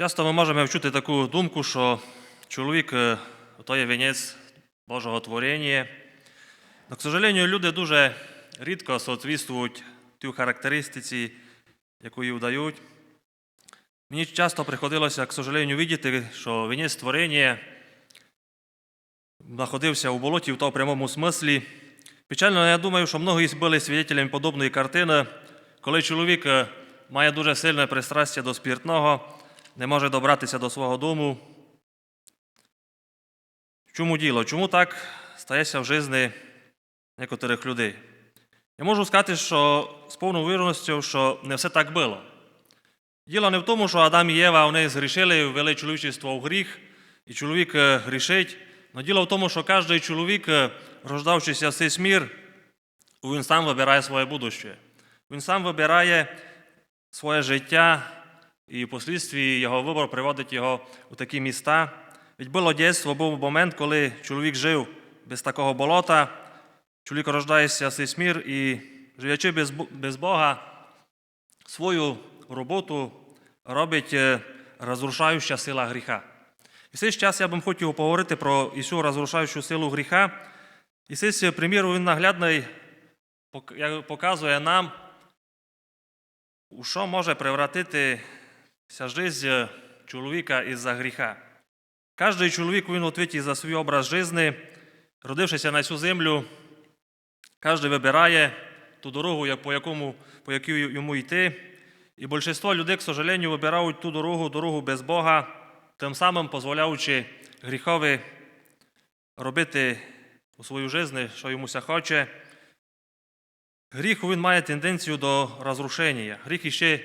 Часто ми можемо вчути таку думку, що чоловік е, то є вінець Божого творіння. Но, к сожалению, люди дуже рідко соответствують тій характеристиці, яку їм дають. Мені часто приходилося, к сожалению, видіти, що вінець творіння знаходився у болоті в тому прямому смислі. Печально, я думаю, що многі були свідетелями подобної картини, коли чоловік е, має дуже сильне пристрастя до спіртного, не може добратися до свого дому. Чому діло? Чому так стається в житті некоторих людей? Я можу сказати, що з повною вірністю, що не все так було. Діло не в тому, що Адам і Єва вони згрішили, ввели чоловічество в гріх, і чоловік е, грішить. Но діло в тому, що кожен чоловік, е, рождавшися в цей мір, він сам вибирає своє будуще. Він сам вибирає своє життя, і впоследстві його вибор приводить його у такі міста. Ведь було дійство, був момент, коли чоловік жив без такого болота, чоловік рождається в цей мір і, живучи без, без Бога, свою роботу робить е, розрушаюча сила гріха. І цей час я б хотів поговорити про цю розрушаючу силу гріха. І цей примір він наглядний показує нам, у що може превратитися життя чоловіка із-за гріха. Кожен чоловік він відповідає за свій образ життя, родившися на цю землю, кожен вибирає ту дорогу, по, якому, по якій йому йти. І більшість людей, к сожалению, вибирають ту дорогу, дорогу без Бога, тим самим дозволяючи гріхові робити у свою життя, що йому ся хоче. Гріх він має тенденцію до розрушення. Гріх іще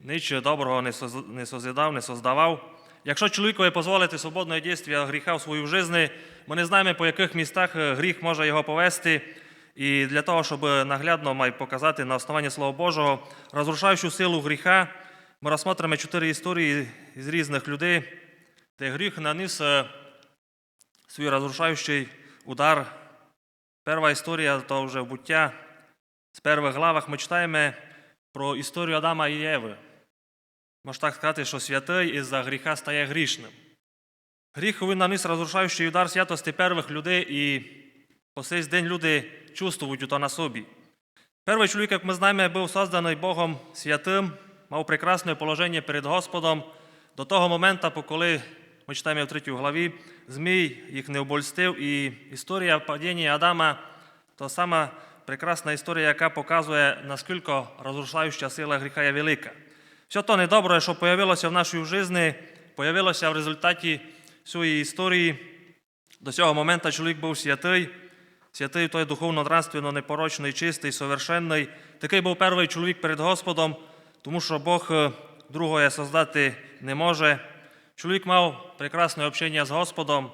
нічого доброго не созидав, не создавав. Якщо чоловікові дозволити свободне дійство гріха в свою життя, ми не знаємо, по яких містах е, гріх може його повести. І для того, щоб наглядно май показати на основанні Слова Божого, розрушаючу силу гріха, ми розглянемо чотири історії з різних людей, де гріх наніс е, свій розрушаючий удар. Перша історія то вже буття. З перших главах ми читаємо про історію Адама і Єви. Можна так сказати, що святий із-за гріха стає грішним. Гріх він наніс розрушаючий удар святості перших людей, і по сей день люди чувствують то на собі. Перший чоловік, як ми знаємо, був созданий Богом святим, мав прекрасне положення перед Господом до того моменту, коли ми читаємо в 3 главі, Змій їх не обольстив, і історія падіння Адама то сама прекрасна історія, яка показує, наскільки розрушаюча сила гріха є велика. Все то недобре, що появилося в нашій житті, появилося в результаті цієї історії. До цього моменту чоловік був святий, святий той духовно нравственно непорочний, чистий, совершенний. Такий був перший чоловік перед Господом, тому що Бог е, другого создати не може. Чоловік мав прекрасне общення з Господом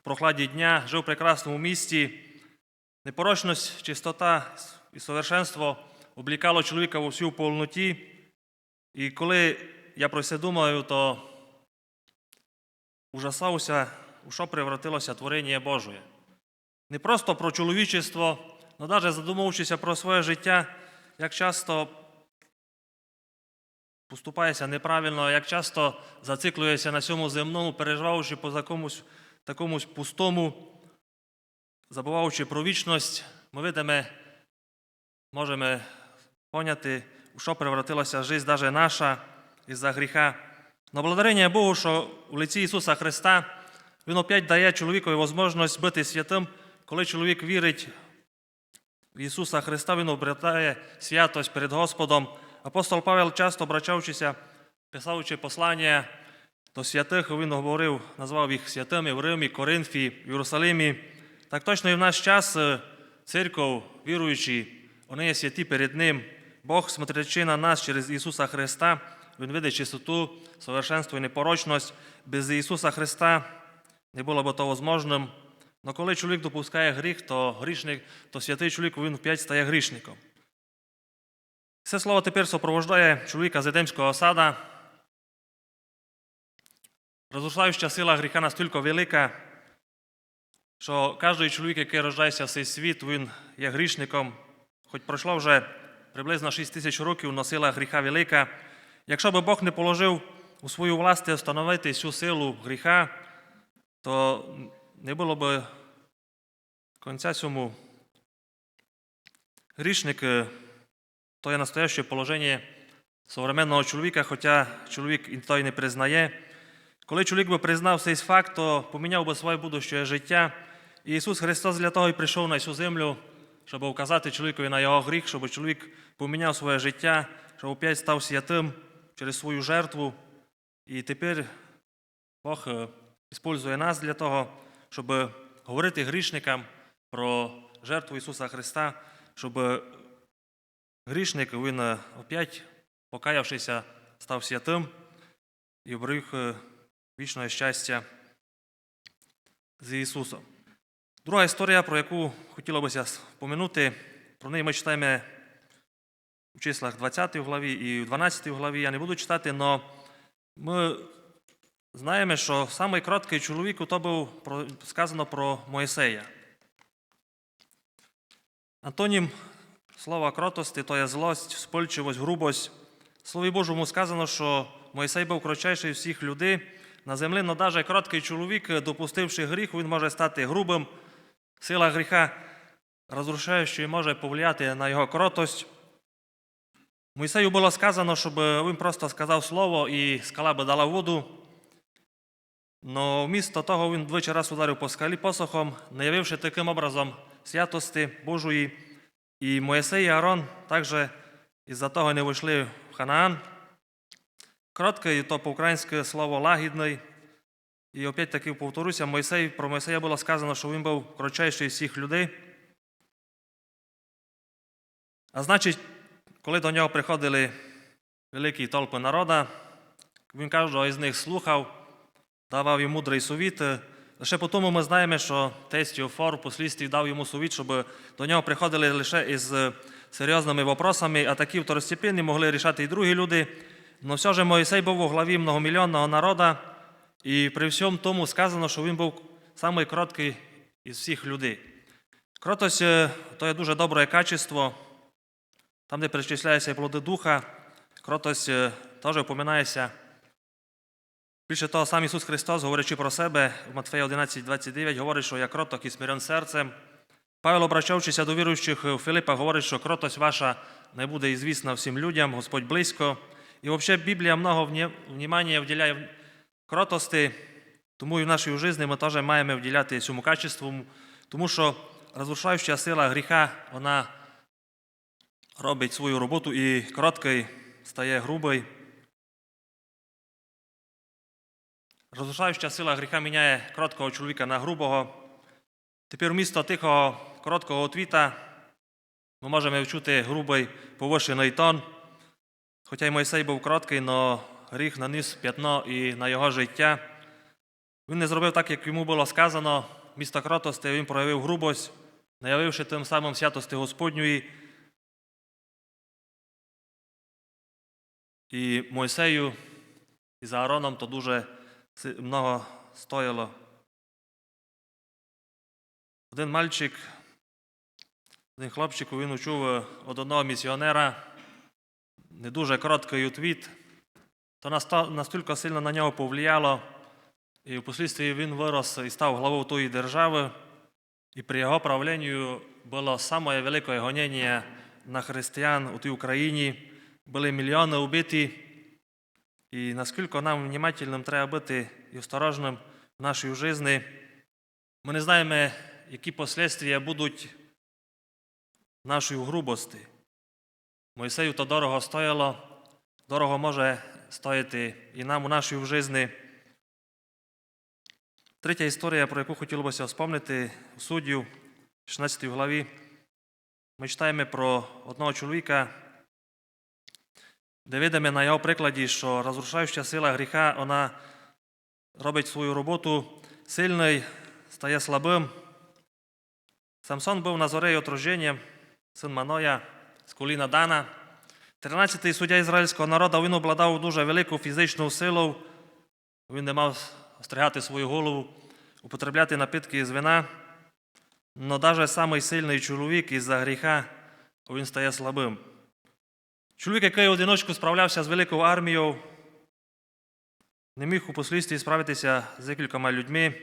в прохладі дня, жив в прекрасному місті. Непорочність, чистота і совершенство облікало чоловіка у всю повноті. І коли я про це думаю, то ужасався, у що превратилося творення Божє. Не просто про чоловічество, але навіть задумуючися про своє життя, як часто поступається неправильно, як часто зациклюється на цьому земному, переживаючи по якомусь такомусь пустому, забуваючи про вічність, ми видимо, можемо поняти, у що превратилася життя навіть наша із-за гріха. Но благодарення Богу, що у лиці Ісуса Христа Він опять дає чоловікові можливість бути святим, коли чоловік вірить в Ісуса Христа, Він обретає святость перед Господом. Апостол Павел часто обращаючися, писаючи послання до святих, він говорив, назвав їх святими в Римі, Коринфі, в Єрусалимі. Так точно і в наш час е, церков, віруючі, вони є святі перед Ним. Бог, смотрячи на нас через Ісуса Христа, Він видить чистоту, совершенство і непорочність. Без Ісуса Христа не було б то возможним. Но коли чоловік допускає гріх, то грішник, то святий чоловік він вп'ять стає грішником. Це слово тепер супроводжує чоловіка з Едемського сада. Розрушаюча сила гріха настільки велика, що кожен чоловік, який рождається в цей світ, він є грішником. Хоч пройшло вже приблизно 6 тисяч років, но сила гріха велика. Якщо би Бог не положив у свою власть встановити цю силу гріха, то не було б кінця цьому. Грішник е, то є настояще положення современного чоловіка, хоча чоловік той не признає. Коли чоловік би признав цей факт, то поміняв би своє будуще життя. І Ісус Христос для того і прийшов на цю землю, щоб указати чоловікові на його гріх, щоб чоловік поміняв своє життя, щоб опять став святим через свою жертву. І тепер Бог е, використовує нас для того, щоб говорити грішникам про жертву Ісуса Христа, щоб грішник він е, опять, покаявшися, став святим і обрив е, вічне щастя з Ісусом. Друга історія, про яку хотілося б помінути, про неї ми читаємо у числах 20 главі і 12 главі. Я не буду читати, але ми знаємо, що самий короткий чоловік то був сказано про Моїсея. Антонім слова кротости то є злость, спольчивость, грубость. Слові Божому сказано, що Мойсей був кротчайший всіх людей на землі, але навіть короткий чоловік, допустивши гріх, він може стати грубим. Сила гріха розрушаючою може повлияти на його кротость. Мойсею було сказано, щоб він просто сказав слово і скала би дала воду. Но вмісто того він двічі раз ударив по скалі посохом, не таким образом святості Божої. І Моїсей і Аарон також із-за того не вийшли в Ханаан. Коротке, то по-українськи слово лагідний. І опять таки повторюся, Мойсей, про Мойсея було сказано, що він був кротчайший з всіх людей. А значить, коли до нього приходили великі толпи народа, він кожного із них слухав, давав йому мудрий совіт. Лише по тому ми знаємо, що тесть Йофор послідстві дав йому совіт, щоб до нього приходили лише із серйозними вопросами, а такі второстепенні могли рішати і другі люди. Но все ж Моїсей був у главі многомільйонного народу, і при всьому тому сказано, що він був самий кроткий із всіх людей. Кротость е, то є дуже добре качество. Там, де перечисляються плоди духа, кротость е, теж упоминається. Більше того, сам Ісус Христос, говорячи про себе, в Матфея 11,29, говорить, що я кроток і смирен серцем. Павел, обращаючися до віруючих у Филипа, говорить, що кротость ваша не буде ізвісна всім людям, Господь близько. І взагалі Біблія много внимання вділяє кротості, тому і в нашій житті ми теж маємо вділяти цьому качеству, тому що розрушаюча сила гріха, вона робить свою роботу і короткий стає грубий. Розрушаюча сила гріха міняє короткого чоловіка на грубого. Тепер вмісто тихого короткого отвіта ми можемо вчути грубий повишений тон. Хоча й Мойсей був короткий, але гріх наніс п'ятно і на його життя. Він не зробив так, як йому було сказано. Місто кротости він проявив грубость, не явивши тим самим святості Господньої. І Мойсею і за Аароном то дуже много стояло. Один мальчик, один хлопчик, він учув від одного місіонера, не дуже короткий отвіт, то настільки сильно на нього повлияло, і впоследствии він вирос і став главою тої держави, і при його правленню було саме велике гонення на християн у тій Україні, були мільйони убиті, і наскільки нам внимательним треба бути і осторожним в нашій житті. Ми не знаємо, які послідствия будуть нашої грубості. Мойсею то дорого стояло, дорого може стояти і нам у нашій житті. Третя історія, про яку хотілося вспомнити у суддів, 16 главі. Ми читаємо про одного чоловіка, де видимо на його прикладі, що розрушаюча сила гріха, вона робить свою роботу, сильний стає слабим. Самсон був на зорі отруження, син Маноя, з коліна Дана. 13-й суддя ізраїльського народу, він обладав дуже велику фізичну силу. Він не мав остригати свою голову, употребляти напитки з вина. Но навіть самий сильний чоловік із-за гріха, він стає слабим. Чоловік, який одиночку справлявся з великою армією, не міг у справитися з декількома людьми.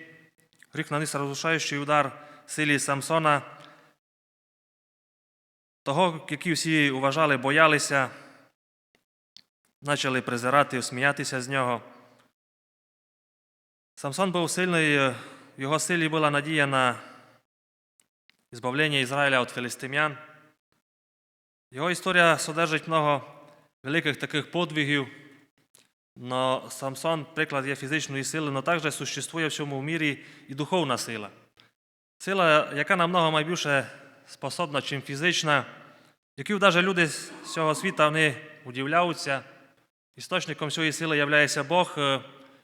Гріх наніс розрушаючий удар силі Самсона, того, які всі вважали, боялися, почали презирати, сміятися з нього. Самсон був сильний, в його силі була надія на збавлення Ізраїля від філістимлян. Його історія содержить много великих таких подвигів, но Самсон приклад є фізичної сили, але також существує в цьому мірі і духовна сила. Сила, яка намного найбільше способна, чим фізична, які навіть люди з цього світу вони удивляються. Істочником цієї сили є Бог. Е,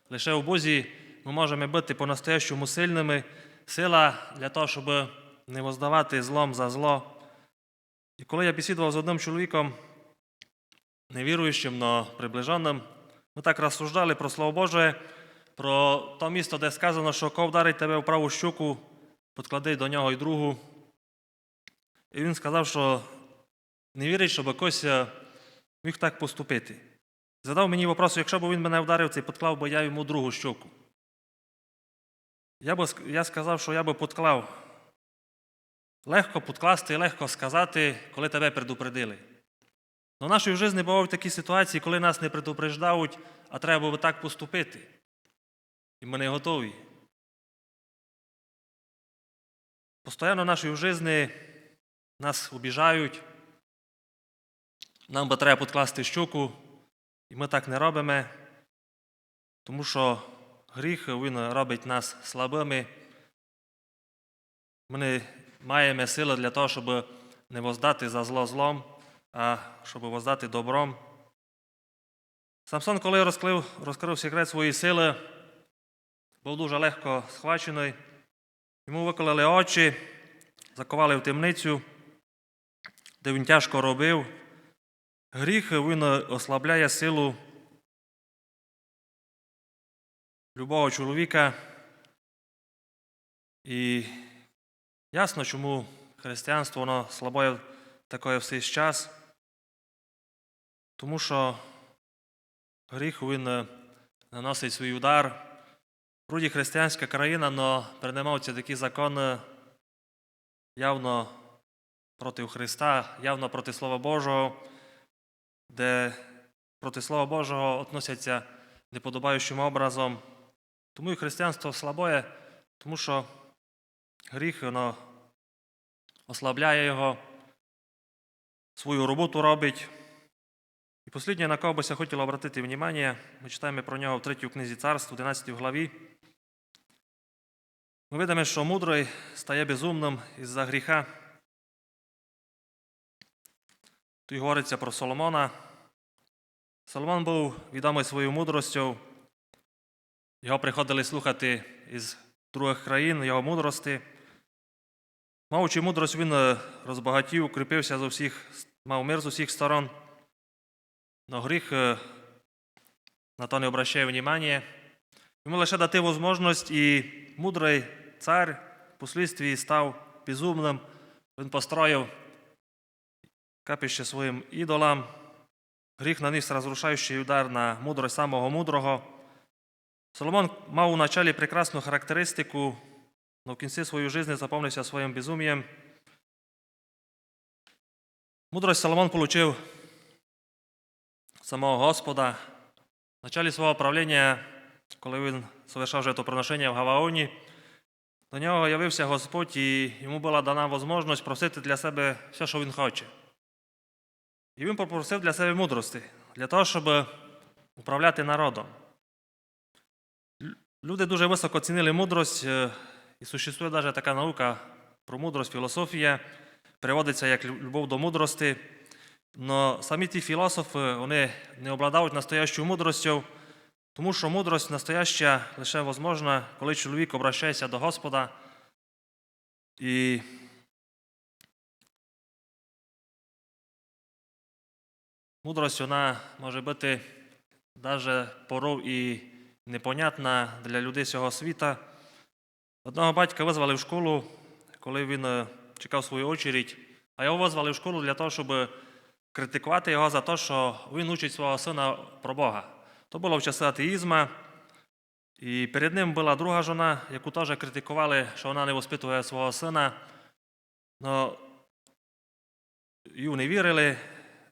Лише у Бозі ми можемо бути по-настоящому сильними. Сила для того, щоб не воздавати злом за зло. І коли я бесідував з одним чоловіком, невіруючим, но приближеним, ми так розсуждали про Слово Боже, про то місто, де сказано, що кого вдарить тебе в праву щуку, подклади до нього і другу. І він сказав, що не вірить, щоб хтось е, міг так поступити. Задав мені вопрос, якщо б він мене вдарив, це підклав би я йому другу щоку. Я, би, я сказав, що я би підклав. Легко підкласти і легко сказати, коли тебе предупредили. Но в нашій житті бувають такі ситуації, коли нас не предупреждають, а треба було так поступити. І ми не готові. Постоянно в нашій житті нас обіжають, нам би треба підкласти щуку, і ми так не робимо, тому що гріх він робить нас слабими. Ми не маємо сили для того, щоб не воздати за зло злом, а щоб воздати добром. Самсон, коли розкрив, розкрив секрет своєї сили, був дуже легко схвачений. Йому виколили очі, заковали в темницю, де він тяжко робив. Гріх він ослабляє силу любого чоловіка. І ясно, чому християнство воно слабоє такое в цей час. Тому що гріх він е, наносить свій удар. Вроді християнська країна, але приймаються такі закони явно проти Христа, явно проти Слова Божого, де проти Слова Божого относяться неподобаючим образом. Тому і християнство слабоє, тому що гріх воно ослабляє його, свою роботу робить. І останнє, на кого би я хотів обратити внимание, ми читаємо про нього в 3 книзі царств, 11 главі. Ми видимо, що мудрий стає безумним із-за гріха. Тут говориться про Соломона. Соломон був відомий своєю мудростю. Його приходили слухати із других країн, його мудрості. Маючи мудрость, він е, розбагатів, укріпився з усіх, мав мир з усіх сторон. Но гріх е, на то не обращає внимання. Йому лише дати можливість, і мудрий цар впоследствии став безумним. Він построїв капище своїм ідолам. Гріх наніс розрушаючий удар на мудрость самого мудрого. Соломон мав у началі прекрасну характеристику, але в кінці своєї житті заповнився своїм безумієм. Мудрость Соломон отримав самого Господа. В началі свого правління, коли він совершав жертвоприношення в Гаваоні, до нього явився Господь, і йому була дана можливість просити для себе все, що він хоче. І він попросив для себе мудрості, для того, щоб управляти народом. Люди дуже високо цінили мудрость, е, і существує навіть така наука про мудрость, філософія, переводиться як любов до мудрості. Но самі ті філософи вони не обладають настоящою мудростю, тому що мудрость настояща лише возможна, коли чоловік обращається до Господа. І мудрость вона може бути навіть поров і непонятна для людей цього світа. Одного батька визвали в школу, коли він е, чекав свою очередь, а його визвали в школу для того, щоб критикувати його за те, що він учить свого сина про Бога. То було в часи атеїзму. І перед ним була друга жона, яку теж критикували, що вона не воспитує свого сина. Но їй не вірили,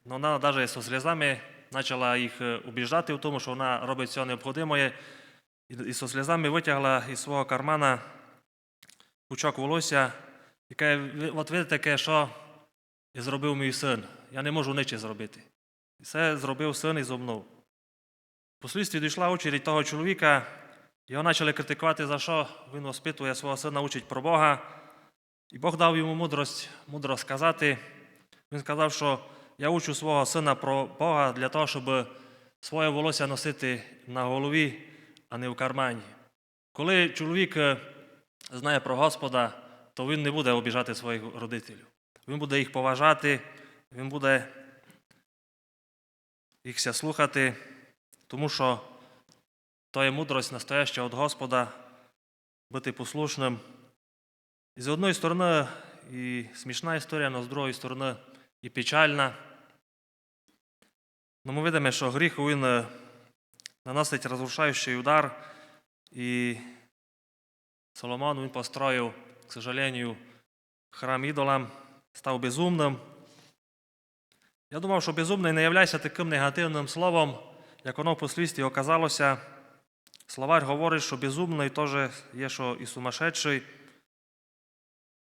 но вона навіть зі сльозами почала їх е, убіждати в тому, що вона робить все необхідне. І зі сльозами витягла із свого кармана пучок волосся «Ви- от видите, таке, що зробив мій син. Я не можу нічого зробити. І це зробив син і зомнув. Послідстві дійшла очередь того чоловіка, його почали критикувати, за що він воспитує свого сина, учить про Бога. І Бог дав йому мудрость, мудро сказати. Він сказав, що я учу свого сина про Бога для того, щоб своє волосся носити на голові, а не в кармані. Коли чоловік е, знає про Господа, то він не буде обіжати своїх родителів. Він буде їх поважати, він буде їх ся слухати, тому що то є мудрость настояща від Господа бути послушним. І з одної сторони і смішна історія, але з другої сторони і печальна. Ну, ми видимо, що гріх він е, наносить розрушаючий удар, і Соломон він построїв, к сожалению, храм ідолам, став безумним. Я думав, що безумний не являється таким негативним словом, як воно впоследстві оказалося. Словарь говорить, що безумний теж є, що і сумасшедший.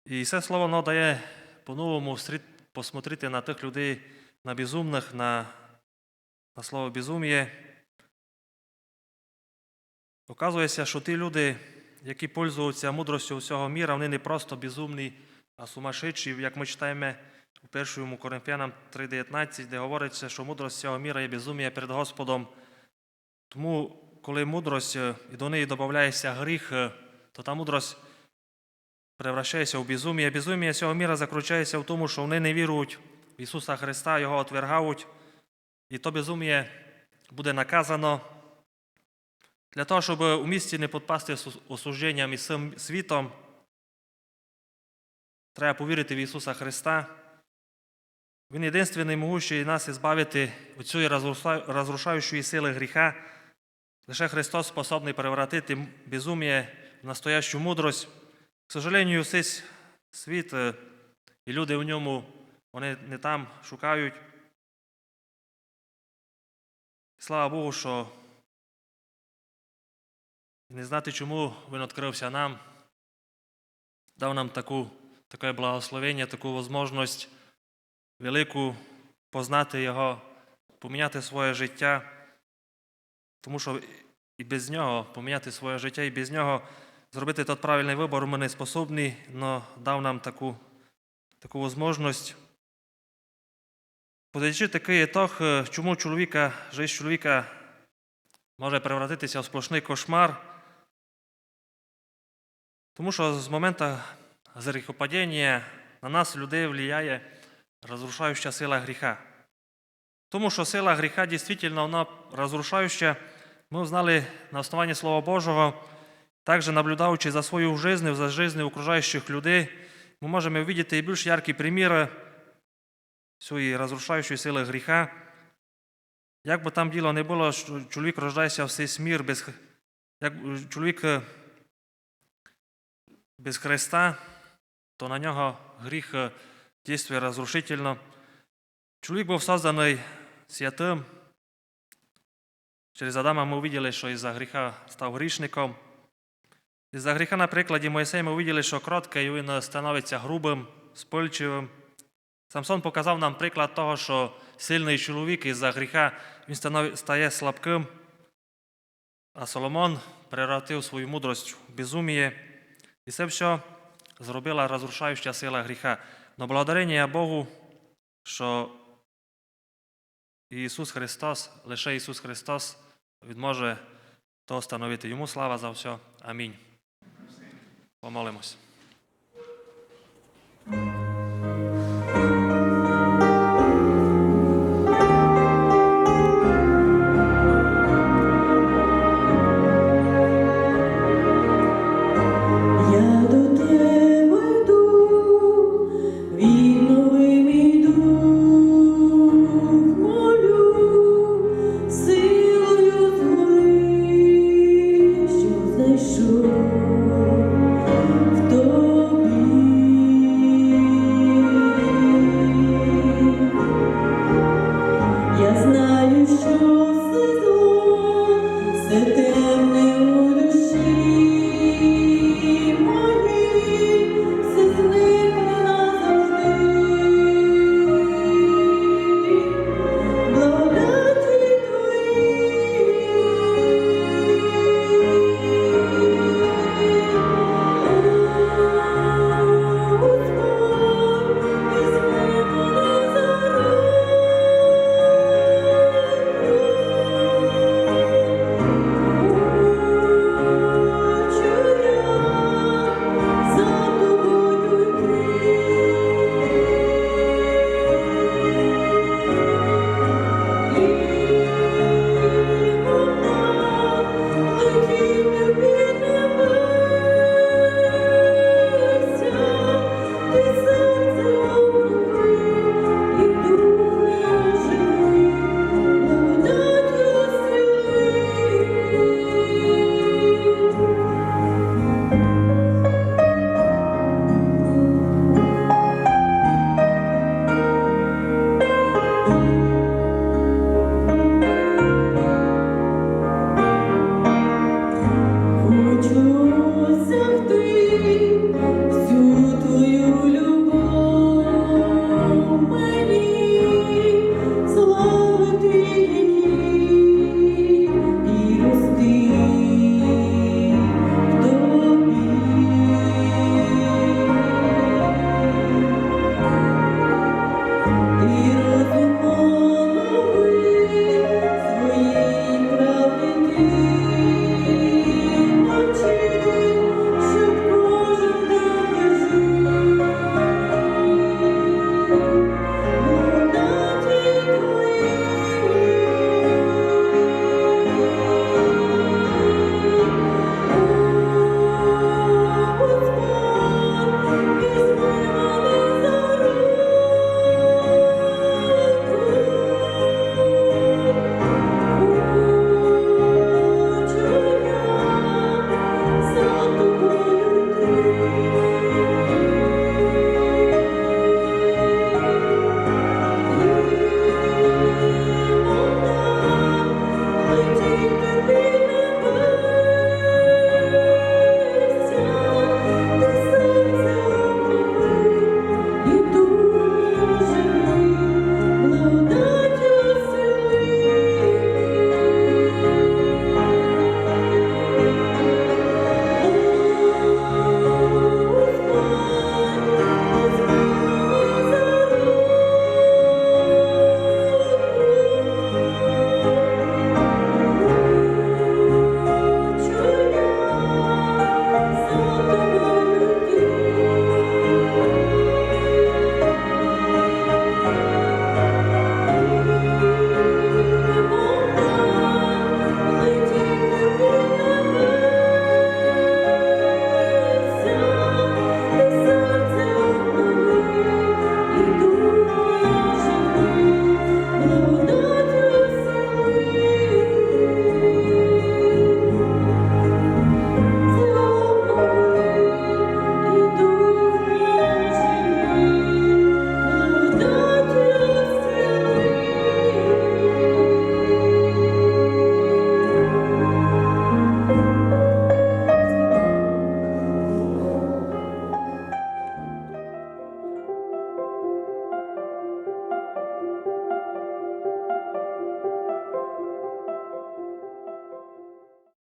І це слово воно дає по-новому посмотрити на тих людей, на безумних, на, на слово безум'я. Оказується, що ті люди, які пользуються мудростю всього міра, вони не просто безумні, а сумасшедші, як ми читаємо у 1 Коринфянам 3,19, де говориться, що мудрость цього міра є безум'я перед Господом. Тому, коли мудрость і до неї додається гріх, то та мудрость превращається в безум'я. Безум'я цього міра заключається в тому, що вони не вірують в Ісуса Христа, Його отвергають, і то безум'я буде наказано. Для того, щоб у місті не підпасти з осужденням із цим світом, треба повірити в Ісуса Христа. Він єдинственний могущий нас ізбавити від цієї розрушаючої сили гріха. Лише Христос способний перевратити безум'я в настоящу мудрость. К сожалению, цей світ е, і люди в ньому, вони не там шукають. Слава Богу, що не знати, чому Він відкрився нам, дав нам таку, таке благословення, таку можливість велику познати Його, поміняти своє життя. Тому що і без нього поміняти своє життя, і без нього зробити той правильний вибір ми не способні, але дав нам таку, таку можливість. Подаючи такий ітог, е, чому чоловіка, життя чоловіка може превратитися в сплошний кошмар. Тому що з моменту гріхопадіння на нас, людей, впливає розрушаюча сила гріха. Тому що сила гріха дійсно вона розрушаюча. Ми узнали на основанні Слова Божого, також наблюдаючи за свою жизнь, за жизнь окружаючих людей, ми можемо видіти і більш яркі приміри цієї розрушаючої сили гріха. Як би там діло не було, чоловік рождається в цей смір, без, як чоловік е, без Христа, то на нього гріх е, дійствує розрушительно. Чоловік був созданий святим. Через Адама ми увиділи, що із-за гріха став грішником. Із-за гріха на прикладі Моїсея ми увиділи, що кроткий він становиться грубим, спильчивим. Самсон показав нам приклад того, що сильний чоловік із-за гріха він стає слабким, а Соломон превратив свою мудрость в безуміє. І це все зробила розрушаюча сила гріха. Но благодарення Богу, що Ісус Христос, лише Ісус Христос відможе то становити. Йому слава за все. Амінь. Olemme olemassa.